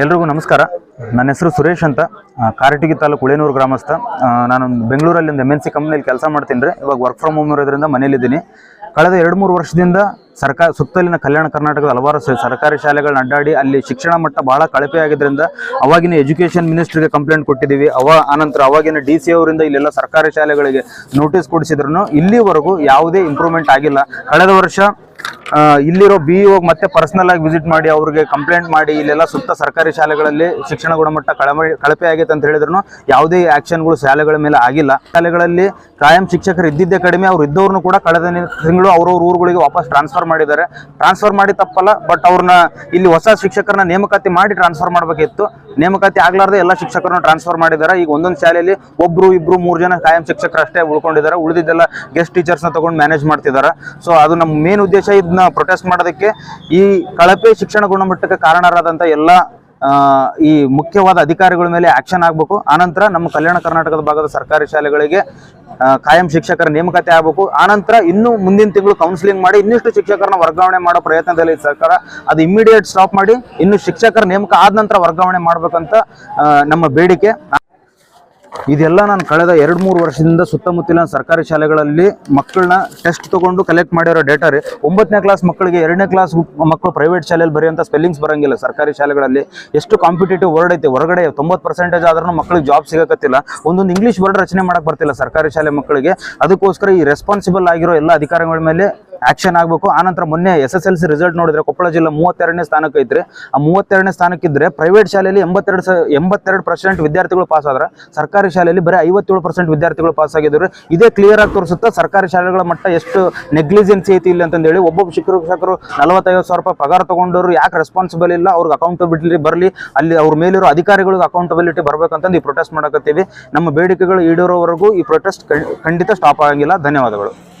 ಎಲ್ರಿಗೂ ನಮಸ್ಕಾರ. ನನ್ನ ಹೆಸರು ಸುರೇಶ್ ಅಂತ. ಕಾರಟಗಿ ತಾಲೂಕು ಉಳೇನೂರು ಗ್ರಾಮಸ್ಥ. ನಾನು ಬೆಂಗಳೂರಲ್ಲಿ ಒಂದು ಎಂ ಎನ್ ಸಿ ಕಂಪ್ನಿಯಲ್ಲಿ ಕೆಲಸ ಮಾಡ್ತೀನಿ ರೀ ಇವಾಗ ವರ್ಕ್ ಫ್ರಮ್ ಹೋಮ್ ಇರೋದ್ರಿಂದ ಮನೇಲಿದ್ದೀನಿ. ಕಳೆದ ಎರಡು ಮೂರು ವರ್ಷದಿಂದ ಸರ್ಕಾರ ಸುತ್ತಲಿನ ಕಲ್ಯಾಣ ಕರ್ನಾಟಕದ ಹಲವಾರು ಸರ್ಕಾರಿ ಶಾಲೆಗಳನ್ನ ಅಡ್ಡಾಡಿ ಅಲ್ಲಿ ಶಿಕ್ಷಣ ಮಟ್ಟ ಬಹಳ ಕಳಪೆ ಆಗಿದ್ದರಿಂದ ಅವಾಗಿನ ಎಜುಕೇಷನ್ ಮಿನಿಸ್ಟ್ರಿಗೆ ಕಂಪ್ಲೇಂಟ್ ಕೊಟ್ಟಿದ್ದೀವಿ. ಅವ, ಆನಂತರ ಅವಾಗಿನ ಡಿ ಸಿ ಅವರಿಂದ ಇಲ್ಲೆಲ್ಲ ಸರ್ಕಾರಿ ಶಾಲೆಗಳಿಗೆ ನೋಟಿಸ್ ಕೊಡಿಸಿದ್ರು ಇಲ್ಲಿವರೆಗೂ ಯಾವುದೇ ಇಂಪ್ರೂವ್ಮೆಂಟ್ ಆಗಿಲ್ಲ. ಕಳೆದ ವರ್ಷ ಇಲ್ಲಿರೋ ಬಿ ಇ ಮತ್ತೆ ಪರ್ಸನಲ್ ಆಗಿ ವಿಸಿಟ್ ಮಾಡಿ, ಅವ್ರಿಗೆ ಕಂಪ್ಲೇಂಟ್ ಮಾಡಿ, ಇಲ್ಲೆಲ್ಲ ಸುತ್ತ ಸರ್ಕಾರಿ ಶಾಲೆಗಳಲ್ಲಿ ಶಿಕ್ಷಣ ಗುಣಮಟ್ಟ ಕಳಪೆ ಆಗೈತೆ ಅಂತ ಹೇಳಿದ್ರು ಯಾವುದೇ ಆಕ್ಷನ್ಗಳು ಶಾಲೆಗಳ ಮೇಲೆ ಆಗಿಲ್ಲ. ಶಾಲೆಗಳಲ್ಲಿ ಕಾಯಂ ಶಿಕ್ಷಕರು ಇದ್ದಿದ್ದೇ ಕಡಿಮೆ, ಅವ್ರು ಇದ್ದವ್ರನ್ನು ಕೂಡ ಕಳೆದ ತಿಂಗಳು ಅವ್ರವ್ರ ಊರುಗಳಿಗೆ ವಾಪಸ್ ಟ್ರಾನ್ಸ್ಫರ್ ಮಾಡಿದ್ದಾರೆ. ಟ್ರಾನ್ಸ್ಫರ್ ಮಾಡಿ ತಪ್ಪಲ್ಲ ಬಟ್ ಅವ್ರನ್ನ ಇಲ್ಲಿ ಹೊಸ ಶಿಕ್ಷಕರನ್ನ ನೇಮಕಾತಿ ಮಾಡಿ ಟ್ರಾನ್ಸ್ಫರ್ ಮಾಡಬೇಕಿತ್ತು. ನೇಮಕಾತಿ ಆಗ್ಲಾರ್ದೆ ಎಲ್ಲ ಶಿಕ್ಷಕರನ್ನ ಟ್ರಾನ್ಸ್ಫರ್ ಮಾಡಿದ್ದಾರೆ. ಈಗ ಒಂದೊಂದು ಶಾಲೆಯಲ್ಲಿ ಒಬ್ರು ಇಬ್ರು ಮೂರು ಜನ ಕಾಯಂ ಶಿಕ್ಷಕರು ಅಷ್ಟೇ ಉಳ್ಕೊಂಡಿದ್ದಾರೆ. ಉಳಿದಿದ್ದೆಲ್ಲ ಗೆಸ್ಟ್ ಟೀಚರ್ಸ್ನ ತಗೊಂಡು ಮ್ಯಾನೇಜ್ ಮಾಡ್ತಿದ್ದಾರೆ. ಸೊ ಅದು ನಮ್ಮ ಮೇನ್ ಉದ್ದೇಶ. ಇದನ್ನ ಪ್ರೊಟೆಸ್ಟ್ ಮಾಡೋದಕ್ಕೆ ಈ ಕಳಪೆ ಶಿಕ್ಷಣ ಗುಣಮಟ್ಟಕ್ಕೆ ಕಾರಣರಾದಂಥ ಎಲ್ಲ ಈ ಮುಖ್ಯವಾದ ಅಧಿಕಾರಿಗಳ ಮೇಲೆ ಆಕ್ಷನ್ ಆಗಬೇಕು. ಆನಂತರ ನಮ್ಮ ಕಲ್ಯಾಣ ಕರ್ನಾಟಕದ ಭಾಗದ ಸರ್ಕಾರಿ ಶಾಲೆಗಳಿಗೆ ಕಾಯಂ ಶಿಕ್ಷಕರ ನೇಮಕಾತಿ ಆಗಬೇಕು. ಆನಂತರ ಇನ್ನು ಮುಂದಿನ ತಿಂಗಳು ಕೌನ್ಸಿಲಿಂಗ್ ಮಾಡಿ ಇನ್ನಿಷ್ಟು ಶಿಕ್ಷಕರನ್ನ ವರ್ಗಾವಣೆ ಮಾಡೋ ಪ್ರಯತ್ನದಲ್ಲಿ ಸರ್ಕಾರ ಅದು ಇಮಿಡಿಯೇಟ್ ಸ್ಟಾಪ್ ಮಾಡಿ ಇನ್ನು ಶಿಕ್ಷಕರ ನೇಮಕ ಆದ ನಂತರ ವರ್ಗಾವಣೆ ಮಾಡ್ಬೇಕಂತ ನಮ್ಮ ಬೇಡಿಕೆ. ಇದೆಲ್ಲ ನಾನು ಕಳೆದ ಎರಡು ಮೂರು ವರ್ಷದಿಂದ ಸುತ್ತಮುತ್ತಲಿನ ಸರ್ಕಾರಿ ಶಾಲೆಗಳಲ್ಲಿ ಮಕ್ಕಳನ್ನ ಟೆಸ್ಟ್ ತಗೊಂಡು ಕಲೆಕ್ಟ್ ಮಾಡಿರೋ ಡೇಟಾ ರೀ. ಒಂಬತ್ತನೇ ಕ್ಲಾಸ್ ಮಕ್ಕಳಿಗೆ ಎರಡನೇ ಕ್ಲಾಸ್ ಮಕ್ಕಳು ಪ್ರೈವೇಟ್ ಶಾಲೆಯಲ್ಲಿ ಬರೆಯುವಂಥ ಸ್ಪೆಲ್ಲಿಂಗ್ಸ್ ಬರೋಂಗಿಲ್ಲ. ಸರ್ಕಾರಿ ಶಾಲೆಗಳಲ್ಲಿ ಎಷ್ಟು ಕಾಂಪಿಟೇಟಿವ್ ವರ್ಡ್ ಐತೆ. ಹೊರಗಡೆ ತೊಂಬತ್ತು ಪರ್ಸೆಂಟೇಜ್ ಆದ್ರೂ ಮಕ್ಕಳಿಗೆ ಜಾಬ್ ಸಿಗಕತ್ತಿಲ್ಲ. ಒಂದೊಂದು ಇಂಗ್ಲೀಷ್ ವರ್ಡ್ ರಚನೆ ಮಾಡಕ್ಕೆ ಬರ್ತಿಲ್ಲ ಸರ್ಕಾರಿ ಶಾಲೆ ಮಕ್ಕಳಿಗೆ. ಅದಕ್ಕೋಸ್ಕರ ಈ ರೆಸ್ಪಾನ್ಸಿಬಲ್ ಆಗಿರೋ ಎಲ್ಲ ಅಧಿಕಾರಿಗಳ ಮೇಲೆ ಆಕ್ಷನ್ ಆಗಬೇಕು. ಆನಂತರ ಮೊನ್ನೆ S S L C result ನೋಡಿದ್ರೆ ಕೊಪ್ಪಳ ಜಿಲ್ಲೆ ಮೂವತ್ತೆರಡನೇ ಸ್ಥಾನಕ್ಕೆ ಐತ್ರಿ ಆ ಮೂವತ್ತೆರಡನೇ ಸ್ಥಾನಕ್ಕಿದ್ರೆ ಪ್ರೈವೇಟ್ ಶಾಲೆಯಲ್ಲಿ ಎಂಬತ್ತೆರಡು ಎಂಬತ್ತೆರಡು ಪರ್ಸೆಂಟ್ ವಿದ್ಯಾರ್ಥಿಗಳು ಪಾಸ್ ಆದ್ರೆ, ಸರ್ಕಾರಿ ಶಾಲೆಯಲ್ಲಿ ಬರೀ ಐವತ್ತೇಳು ಪರ್ಸೆಂಟ್ ವಿದ್ಯಾರ್ಥಿಗಳು ಪಾಸ್ ಆಗಿದ್ರು ಇದೇ ಕ್ಲಿಯರ್ ಆಗಿ ತೋರಿಸುತ್ತಾ ಸರ್ಕಾರಿ ಶಾಲೆಗಳ ಮಟ್ಟ ಎಷ್ಟು ನೆಗ್ಲಿಜೆನ್ಸಿ ಐತಿ ಇಲ್ಲ ಅಂತಂದೇಳಿ ಒಬ್ಬೊಬ್ಬ ಶಿಕ್ಷಕರು ನಲವತ್ತೈವತ್ತು ಸಾವಿರ ರೂಪಾಯಿ ಪಗಾರ ತಗೊಂಡವರು ಯಾಕೆ ರೆಸ್ಪಾನ್ಸಿಬಲ್ ಇಲ್ಲ? ಅವ್ರಿಗೆ ಅಕೌಂಟಬಿಲಿಟಿ ಬರಲಿ. ಅಲ್ಲಿ ಅವ್ರ ಮೇಲಿರೋ ಅಧಿಕಾರಿಗಳಿಗೆ ಅಕೌಂಟಬಿಲಿಟಿ ಬರ್ಬೇಕಂತಂದು ಈ ಪ್ರೊಟೆಸ್ಟ್ ಮಾಡಕತ್ತೀವಿ. ನಮ್ಮ ಬೇಡಿಕೆಗಳು ಈಡೇರೋವರೆಗೂ ಈ ಪ್ರೊಟೆಸ್ಟ್ ಖಂಡಿತ ಸ್ಟಾಪ್ ಆಗಂಗಿಲ್ಲ. ಧನ್ಯವಾದಗಳು.